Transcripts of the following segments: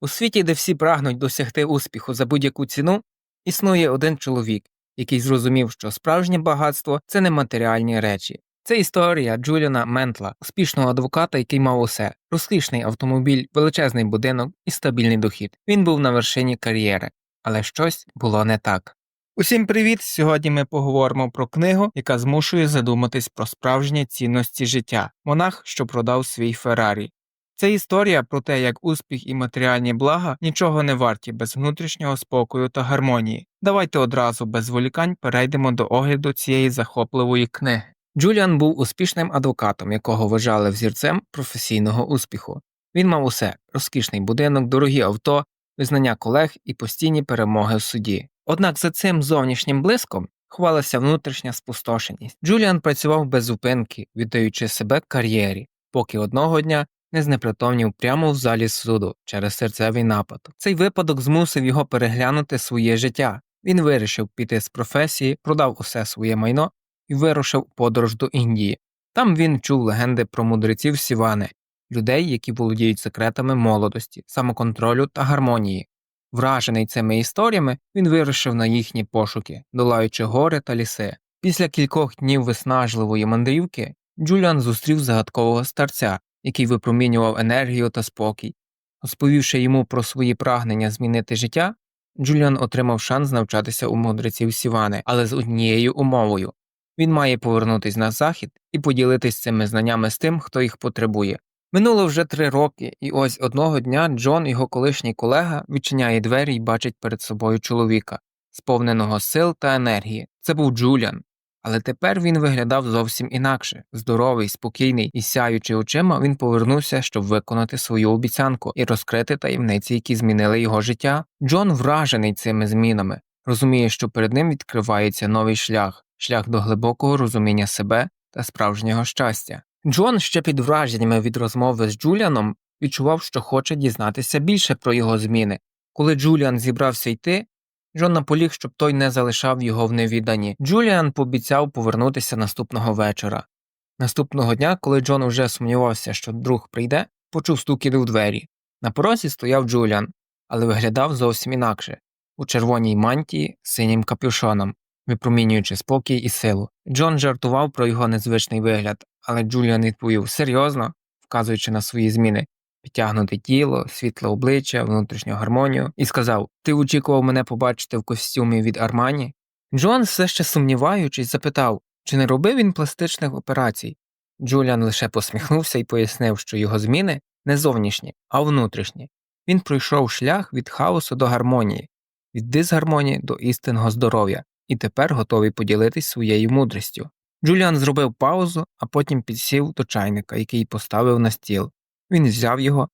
У світі, де всі прагнуть досягти успіху за будь-яку ціну, існує один чоловік, який зрозумів, що справжнє багатство це не матеріальні речі. Це історія Джуліана Ментла, успішного адвоката, який мав усе розкішний автомобіль, величезний будинок і стабільний дохід. Він був на вершині кар'єри, але щось було не так. Усім привіт! Сьогодні ми поговоримо про книгу, яка змушує задуматись про справжні цінності життя монах, що продав свій Феррарі. Це історія про те, як успіх і матеріальні блага нічого не варті без внутрішнього спокою та гармонії. Давайте одразу без зволікань перейдемо до огляду цієї захопливої книги. Джуліан був успішним адвокатом, якого вважали взірцем професійного успіху. Він мав усе розкішний будинок, дорогі авто, визнання колег і постійні перемоги в суді. Однак за цим зовнішнім блиском ховалася внутрішня спустошеність. Джуліан працював без зупинки, віддаючи себе кар'єрі, поки одного дня не знепритомнів прямо в залі суду через серцевий напад. Цей випадок змусив його переглянути своє життя. Він вирішив піти з професії, продав усе своє майно і вирушив у подорож до Індії. Там він чув легенди про мудреців Сівани, людей, які володіють секретами молодості, самоконтролю та гармонії. Вражений цими історіями, він вирушив на їхні пошуки, долаючи гори та ліси. Після кількох днів виснажливої мандрівки Джуліан зустрів загадкового старця, який випромінював енергію та спокій. Розповівши йому про свої прагнення змінити життя, Джуліан отримав шанс навчатися у мудреців Сівани, але з однією умовою він має повернутися на захід і поділитись цими знаннями з тим, хто їх потребує. Минуло вже три роки, і ось одного дня Джон, його колишній колега, відчиняє двері і бачить перед собою чоловіка, сповненого сил та енергії. Це був Джуліан. Але тепер він виглядав зовсім інакше. Здоровий, спокійний і сяючи очима, він повернувся, щоб виконати свою обіцянку і розкрити таємниці, які змінили його життя. Джон вражений цими змінами, розуміє, що перед ним відкривається новий шлях, шлях до глибокого розуміння себе та справжнього щастя. Джон ще під враженнями від розмови з Джуліаном відчував, що хоче дізнатися більше про його зміни. Коли Джуліан зібрався йти, Джон наполіг, щоб той не залишав його в невіданні. Джуліан пообіцяв повернутися наступного вечора. Наступного дня, коли Джон уже сумнівався, що друг прийде, почув стукіт у двері. На порозі стояв Джуліан, але виглядав зовсім інакше у червоній мантії з синім капюшоном, випромінюючи спокій і силу. Джон жартував про його незвичний вигляд, але Джуліан відповів серйозно, вказуючи на свої зміни підтягнуте тіло, світле обличчя, внутрішню гармонію, і сказав Ти очікував мене побачити в костюмі від Армані? Джон, все ще сумніваючись, запитав, чи не робив він пластичних операцій. Джуліан лише посміхнувся і пояснив, що його зміни не зовнішні, а внутрішні. Він пройшов шлях від хаосу до гармонії, від дисгармонії до істинного здоров'я, і тепер готовий поділитись своєю мудрістю. Джуліан зробив паузу, а потім підсів до чайника, який поставив на стіл. Він взяв його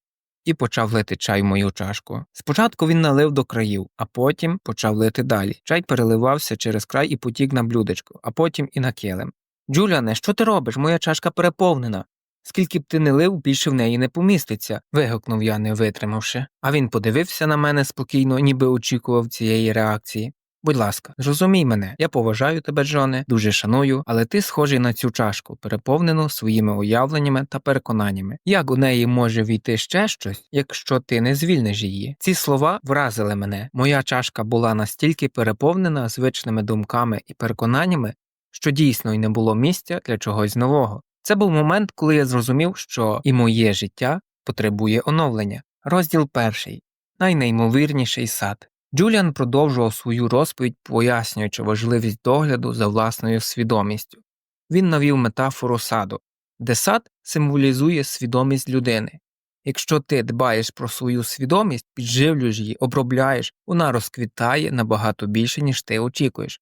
і почав лити чай в мою чашку. Спочатку він налив до країв, а потім почав лити далі. Чай переливався через край і потік на блюдечко, а потім і на килим. Джуліане, що ти робиш? Моя чашка переповнена. Скільки б ти не лив, більше в неї не поміститься, вигукнув я, не витримавши. А він подивився на мене спокійно, ніби очікував цієї реакції. Будь ласка, зрозумій мене, я поважаю тебе, Джоне, дуже шаную, але ти схожий на цю чашку, переповнену своїми уявленнями та переконаннями. Як у неї може війти ще щось, якщо ти не звільниш її? Ці слова вразили мене. Моя чашка була настільки переповнена звичними думками і переконаннями, що дійсно й не було місця для чогось нового. Це був момент, коли я зрозумів, що і моє життя потребує оновлення. Розділ перший найнеймовірніший сад. Джуліан продовжував свою розповідь, пояснюючи важливість догляду за власною свідомістю. Він навів метафору саду, де сад символізує свідомість людини. Якщо ти дбаєш про свою свідомість, підживлюєш її, обробляєш, вона розквітає набагато більше, ніж ти очікуєш.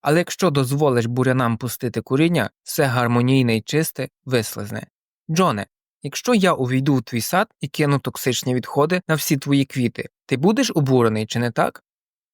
Але якщо дозволиш бурянам пустити коріння, все гармонійне і чисте вислизне. Джоне, Якщо я увійду в твій сад і кину токсичні відходи на всі твої квіти, ти будеш обурений чи не так?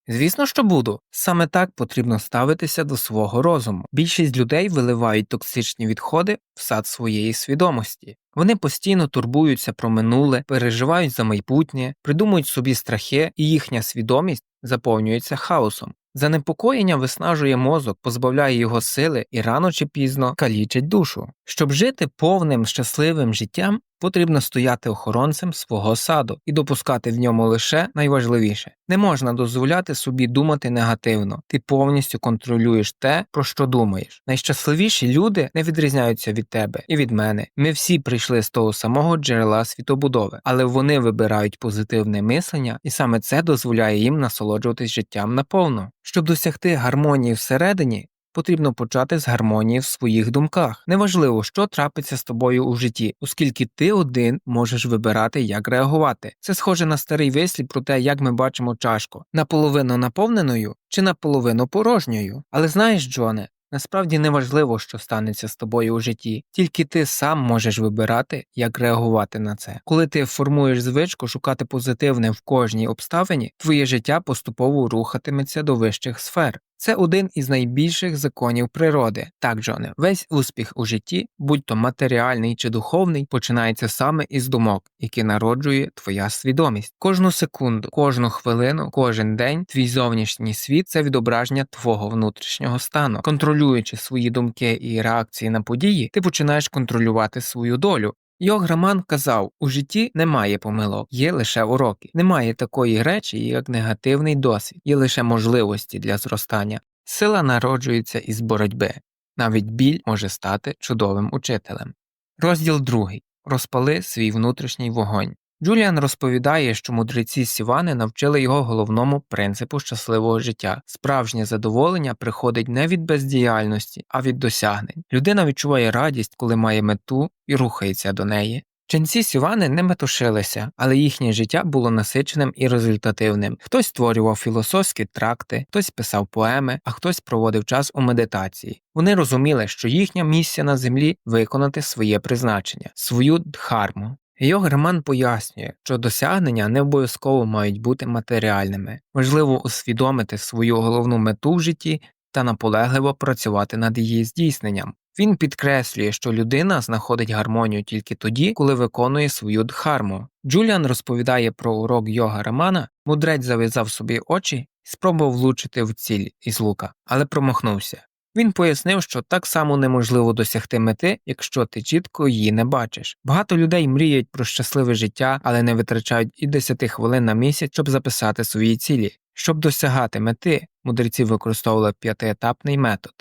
Звісно, що буду. Саме так потрібно ставитися до свого розуму. Більшість людей виливають токсичні відходи в сад своєї свідомості. Вони постійно турбуються про минуле, переживають за майбутнє, придумують собі страхи, і їхня свідомість заповнюється хаосом. Занепокоєння виснажує мозок, позбавляє його сили і рано чи пізно калічить душу. Щоб жити повним щасливим життям, Потрібно стояти охоронцем свого саду і допускати в ньому лише найважливіше. Не можна дозволяти собі думати негативно. Ти повністю контролюєш те, про що думаєш. Найщасливіші люди не відрізняються від тебе і від мене. Ми всі прийшли з того самого джерела світобудови, але вони вибирають позитивне мислення, і саме це дозволяє їм насолоджуватись життям наповно. Щоб досягти гармонії всередині, потрібно почати з гармонії в своїх думках. Неважливо, що трапиться з тобою у житті, оскільки ти один можеш вибирати, як реагувати. Це схоже на старий вислів про те, як ми бачимо чашку наполовину наповненою чи наполовину порожньою. Але знаєш, Джоне. Насправді не важливо, що станеться з тобою у житті, тільки ти сам можеш вибирати, як реагувати на це. Коли ти формуєш звичку шукати позитивне в кожній обставині, твоє життя поступово рухатиметься до вищих сфер. Це один із найбільших законів природи. Так, Джоне, весь успіх у житті, будь то матеріальний чи духовний, починається саме із думок, які народжує твоя свідомість. Кожну секунду, кожну хвилину, кожен день твій зовнішній світ це відображення твого внутрішнього стану. Контролюючи свої думки і реакції на події, ти починаєш контролювати свою долю. Йограман казав, у житті немає помилок, є лише уроки. Немає такої речі, як негативний досвід, є лише можливості для зростання. Сила народжується із боротьби. Навіть біль може стати чудовим учителем. Розділ другий. Розпали свій внутрішній вогонь. Джуліан розповідає, що мудреці Сівани навчили його головному принципу щасливого життя. Справжнє задоволення приходить не від бездіяльності, а від досягнень. Людина відчуває радість, коли має мету і рухається до неї. Ченці Сівани не метушилися, але їхнє життя було насиченим і результативним. Хтось створював філософські тракти, хтось писав поеми, а хтось проводив час у медитації. Вони розуміли, що їхня місія на землі виконати своє призначення, свою дхарму. Йогерман пояснює, що досягнення не обов'язково мають бути матеріальними. Важливо усвідомити свою головну мету в житті та наполегливо працювати над її здійсненням. Він підкреслює, що людина знаходить гармонію тільки тоді, коли виконує свою дхарму. Джуліан розповідає про урок йога Романа, мудрець зав'язав собі очі і спробував влучити в ціль із лука, але промахнувся. Він пояснив, що так само неможливо досягти мети, якщо ти чітко її не бачиш. Багато людей мріють про щасливе життя, але не витрачають і 10 хвилин на місяць, щоб записати свої цілі. Щоб досягати мети, мудреці використовували п'ятиетапний метод.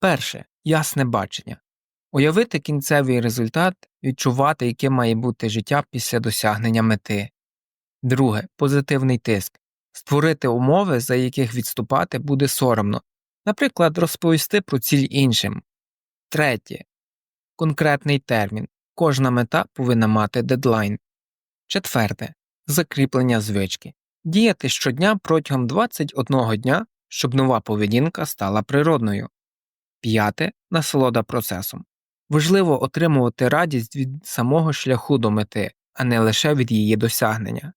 Перше ясне бачення. Уявити кінцевий результат, відчувати, яке має бути життя після досягнення мети. Друге позитивний тиск. Створити умови, за яких відступати буде соромно, наприклад, розповісти про ціль іншим. Третє. Конкретний термін. Кожна мета повинна мати дедлайн. Четверте. Закріплення звички. Діяти щодня протягом 21 дня, щоб нова поведінка стала природною. П'яте насолода процесом. Важливо отримувати радість від самого шляху до мети, а не лише від її досягнення.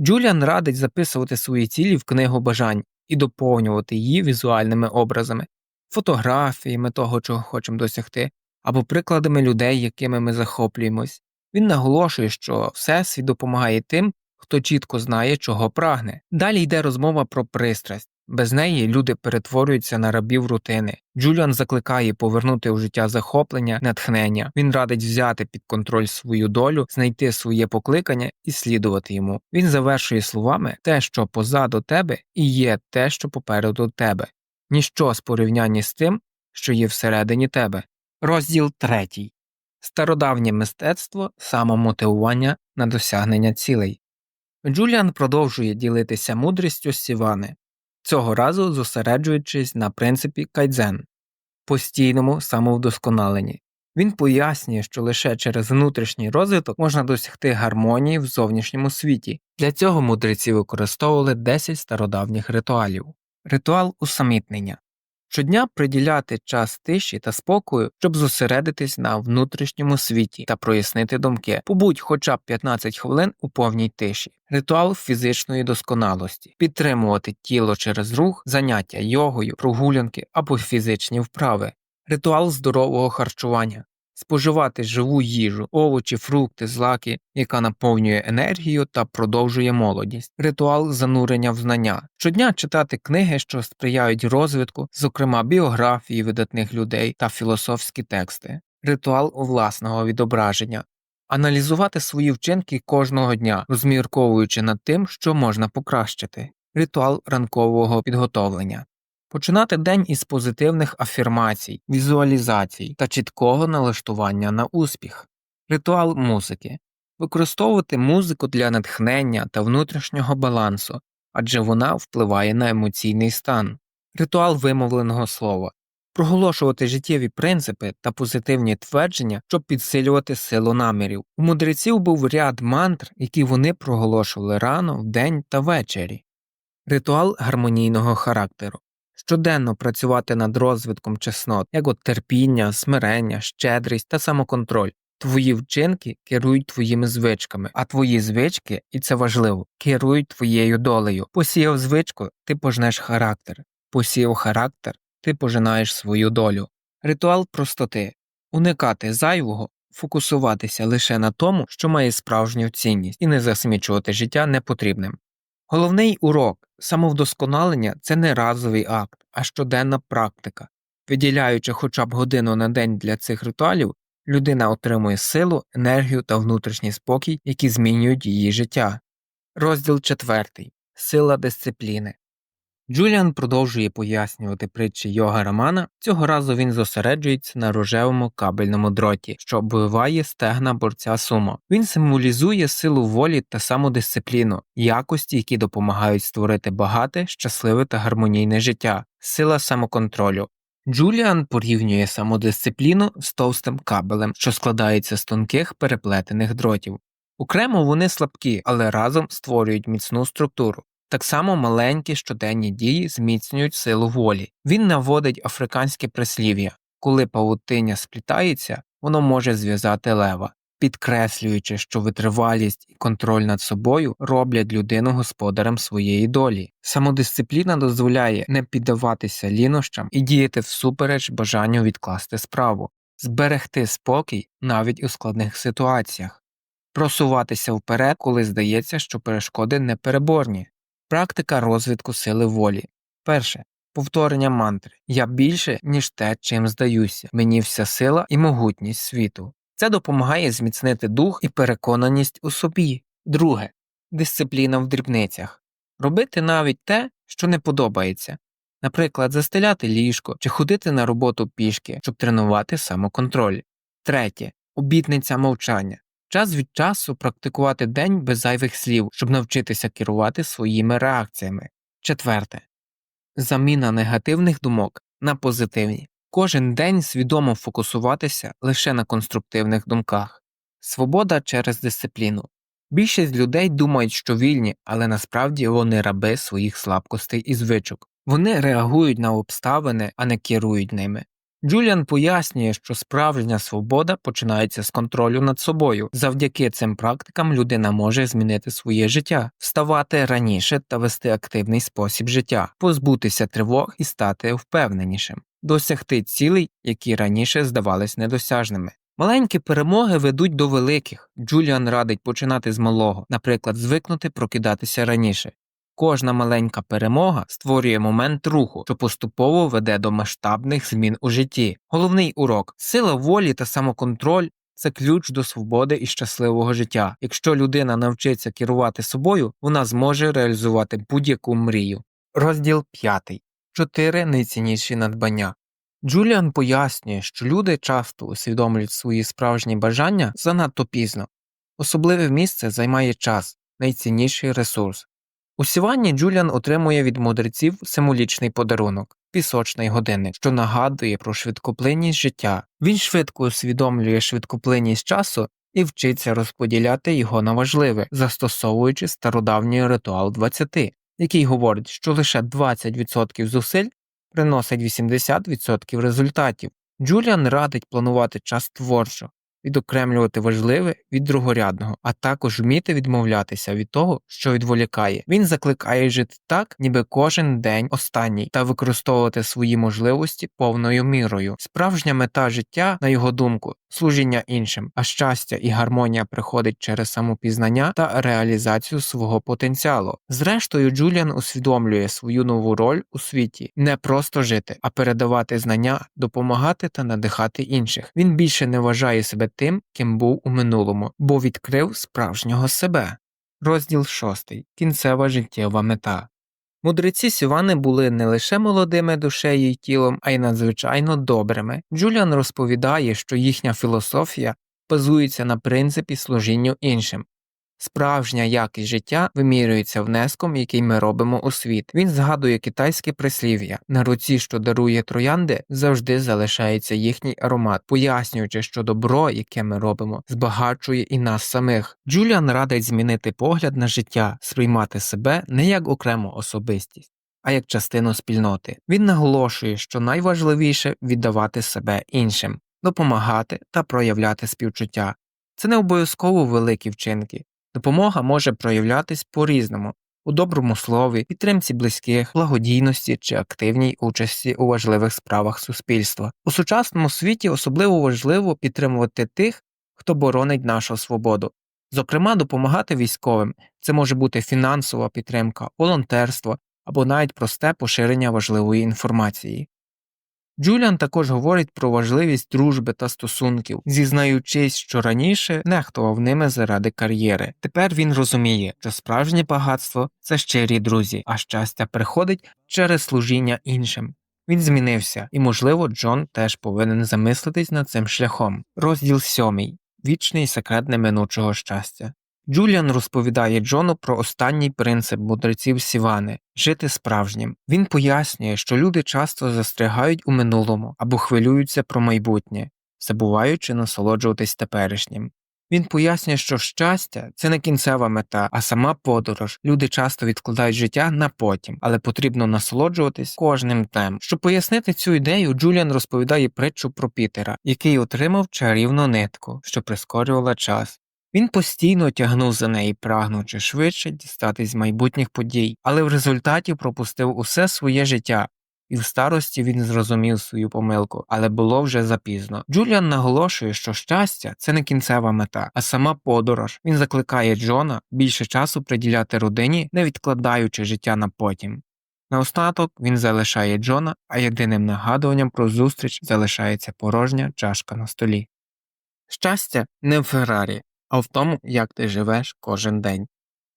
Джуліан радить записувати свої цілі в книгу бажань і доповнювати її візуальними образами, фотографіями того, чого хочемо досягти, або прикладами людей, якими ми захоплюємось. Він наголошує, що Всесвіт допомагає тим, хто чітко знає, чого прагне. Далі йде розмова про пристрасть. Без неї люди перетворюються на рабів рутини. Джуліан закликає повернути у життя захоплення, натхнення. Він радить взяти під контроль свою долю, знайти своє покликання і слідувати йому. Він завершує словами те, що позаду тебе, і є те, що попереду тебе. Ніщо з порівнянні з тим, що є всередині тебе. Розділ третій. Стародавнє мистецтво самомотивування на досягнення цілей. Джуліан продовжує ділитися мудрістю з Сівани цього разу зосереджуючись на принципі кайдзен постійному самовдосконаленні. Він пояснює, що лише через внутрішній розвиток можна досягти гармонії в зовнішньому світі. Для цього мудреці використовували 10 стародавніх ритуалів. Ритуал усамітнення щодня приділяти час тиші та спокою, щоб зосередитись на внутрішньому світі та прояснити думки, побудь хоча б 15 хвилин у повній тиші, ритуал фізичної досконалості, підтримувати тіло через рух, заняття йогою, прогулянки або фізичні вправи, ритуал здорового харчування. Споживати живу їжу, овочі, фрукти, злаки, яка наповнює енергію та продовжує молодість, ритуал занурення в знання, щодня читати книги, що сприяють розвитку, зокрема біографії видатних людей та філософські тексти, ритуал власного відображення, аналізувати свої вчинки кожного дня, розмірковуючи над тим, що можна покращити, ритуал ранкового підготовлення, починати день із позитивних афірмацій, візуалізацій та чіткого налаштування на успіх, ритуал музики, використовувати музику для натхнення та внутрішнього балансу, адже вона впливає на емоційний стан, ритуал вимовленого слова. Проголошувати життєві принципи та позитивні твердження, щоб підсилювати силу намірів. У мудреців був ряд мантр, які вони проголошували рано, вдень та ввечері. Ритуал гармонійного характеру щоденно працювати над розвитком чеснот, як от терпіння, смирення, щедрість та самоконтроль. Твої вчинки керують твоїми звичками, а твої звички, і це важливо, керують твоєю долею. Посіяв звичку, ти пожнеш характер, посіяв характер, ти пожинаєш свою долю. Ритуал простоти уникати зайвого, фокусуватися лише на тому, що має справжню цінність, і не засмічувати життя непотрібним. Головний урок самовдосконалення це не разовий акт, а щоденна практика. Виділяючи хоча б годину на день для цих ритуалів, людина отримує силу, енергію та внутрішній спокій, які змінюють її життя. Розділ 4. Сила дисципліни. Джуліан продовжує пояснювати притчі йога Рамана. Цього разу він зосереджується на рожевому кабельному дроті, що обвиває стегна борця сумо. Він символізує силу волі та самодисципліну, якості, які допомагають створити багате, щасливе та гармонійне життя, сила самоконтролю. Джуліан порівнює самодисципліну з товстим кабелем, що складається з тонких переплетених дротів. Окремо вони слабкі, але разом створюють міцну структуру. Так само маленькі щоденні дії зміцнюють силу волі. Він наводить африканське прислів'я коли павутиння сплітається, воно може зв'язати лева, підкреслюючи, що витривалість і контроль над собою роблять людину господарем своєї долі. Самодисципліна дозволяє не піддаватися лінощам і діяти всупереч бажанню відкласти справу, зберегти спокій навіть у складних ситуаціях, просуватися вперед, коли здається, що перешкоди непереборні. Практика розвитку сили волі. Перше. Повторення мантри Я більше, ніж те, чим здаюся. Мені вся сила і могутність світу. Це допомагає зміцнити дух і переконаність у собі. Друге. Дисципліна в дрібницях. Робити навіть те, що не подобається. Наприклад, застеляти ліжко чи ходити на роботу пішки, щоб тренувати самоконтроль. Третє. Обітниця мовчання. Час від часу практикувати день без зайвих слів, щоб навчитися керувати своїми реакціями. Четверте. Заміна негативних думок на позитивні. Кожен день свідомо фокусуватися лише на конструктивних думках. Свобода через дисципліну. Більшість людей думають, що вільні, але насправді вони раби своїх слабкостей і звичок. Вони реагують на обставини, а не керують ними. Джуліан пояснює, що справжня свобода починається з контролю над собою. Завдяки цим практикам людина може змінити своє життя, вставати раніше та вести активний спосіб життя, позбутися тривог і стати впевненішим, досягти цілей, які раніше здавались недосяжними. Маленькі перемоги ведуть до великих. Джуліан радить починати з малого, наприклад, звикнути прокидатися раніше. Кожна маленька перемога створює момент руху, що поступово веде до масштабних змін у житті. Головний урок сила волі та самоконтроль це ключ до свободи і щасливого життя. Якщо людина навчиться керувати собою, вона зможе реалізувати будь-яку мрію. Розділ 5. Чотири найцінніші надбання. Джуліан пояснює, що люди часто усвідомлюють свої справжні бажання занадто пізно. Особливе місце займає час, найцінніший ресурс. У сіванні Джуліан отримує від мудреців символічний подарунок пісочний годинник, що нагадує про швидкоплинність життя. Він швидко усвідомлює швидкоплинність часу і вчиться розподіляти його на важливе, застосовуючи стародавній ритуал 20, який говорить, що лише 20% зусиль приносить 80% результатів. Джуліан радить планувати час творчо, відокремлювати важливе від другорядного, а також вміти відмовлятися від того, що відволікає. Він закликає жити так, ніби кожен день останній, та використовувати свої можливості повною мірою. Справжня мета життя, на його думку, служіння іншим, а щастя і гармонія приходить через самопізнання та реалізацію свого потенціалу. Зрештою, Джуліан усвідомлює свою нову роль у світі не просто жити, а передавати знання, допомагати та надихати інших. Він більше не вважає себе тим, ким був у минулому, бо відкрив справжнього себе. Розділ 6. Кінцева життєва мета. Мудреці Сівани були не лише молодими душею й тілом, а й надзвичайно добрими. Джуліан розповідає, що їхня філософія базується на принципі служінню іншим. Справжня якість життя вимірюється внеском, який ми робимо у світ. Він згадує китайське прислів'я на руці, що дарує троянди, завжди залишається їхній аромат, пояснюючи, що добро, яке ми робимо, збагачує і нас самих. Джуліан радить змінити погляд на життя, сприймати себе не як окрему особистість. А як частину спільноти. Він наголошує, що найважливіше віддавати себе іншим, допомагати та проявляти співчуття. Це не обов'язково великі вчинки. Допомога може проявлятись по-різному у доброму слові, підтримці близьких, благодійності чи активній участі у важливих справах суспільства. У сучасному світі особливо важливо підтримувати тих, хто боронить нашу свободу. Зокрема, допомагати військовим це може бути фінансова підтримка, волонтерство або навіть просте поширення важливої інформації. Джуліан також говорить про важливість дружби та стосунків, зізнаючись, що раніше нехтував ними заради кар'єри. Тепер він розуміє, що справжнє багатство це щирі друзі, а щастя приходить через служіння іншим. Він змінився, і, можливо, Джон теж повинен замислитись над цим шляхом. Розділ сьомий вічний секрет неминучого щастя. Джуліан розповідає Джону про останній принцип мудреців Сівани жити справжнім. Він пояснює, що люди часто застрягають у минулому або хвилюються про майбутнє, забуваючи насолоджуватись теперішнім. Він пояснює, що щастя це не кінцева мета, а сама подорож. Люди часто відкладають життя на потім, але потрібно насолоджуватись кожним днем. Щоб пояснити цю ідею, Джуліан розповідає притчу про Пітера, який отримав чарівну нитку, що прискорювала час. Він постійно тягнув за неї, прагнучи швидше дістатись майбутніх подій, але в результаті пропустив усе своє життя, і в старості він зрозумів свою помилку, але було вже запізно. Джуліан наголошує, що щастя це не кінцева мета, а сама подорож. Він закликає Джона більше часу приділяти родині, не відкладаючи життя на потім. Наостаток він залишає Джона, а єдиним нагадуванням про зустріч залишається порожня чашка на столі. Щастя не в Феррарі, а в тому, як ти живеш кожен день.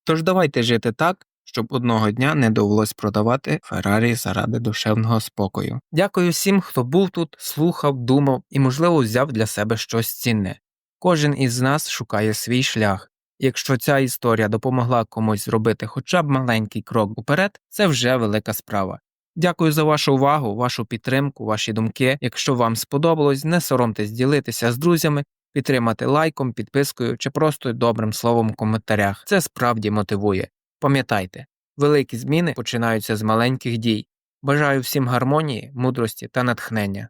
Тож давайте жити так, щоб одного дня не довелось продавати Феррарі заради душевного спокою. Дякую всім, хто був тут, слухав, думав і, можливо, взяв для себе щось цінне. Кожен із нас шукає свій шлях. Якщо ця історія допомогла комусь зробити хоча б маленький крок уперед, це вже велика справа. Дякую за вашу увагу, вашу підтримку, ваші думки. Якщо вам сподобалось, не соромтесь ділитися з друзями підтримати лайком, підпискою чи просто добрим словом в коментарях. Це справді мотивує. Пам'ятайте, великі зміни починаються з маленьких дій. Бажаю всім гармонії, мудрості та натхнення.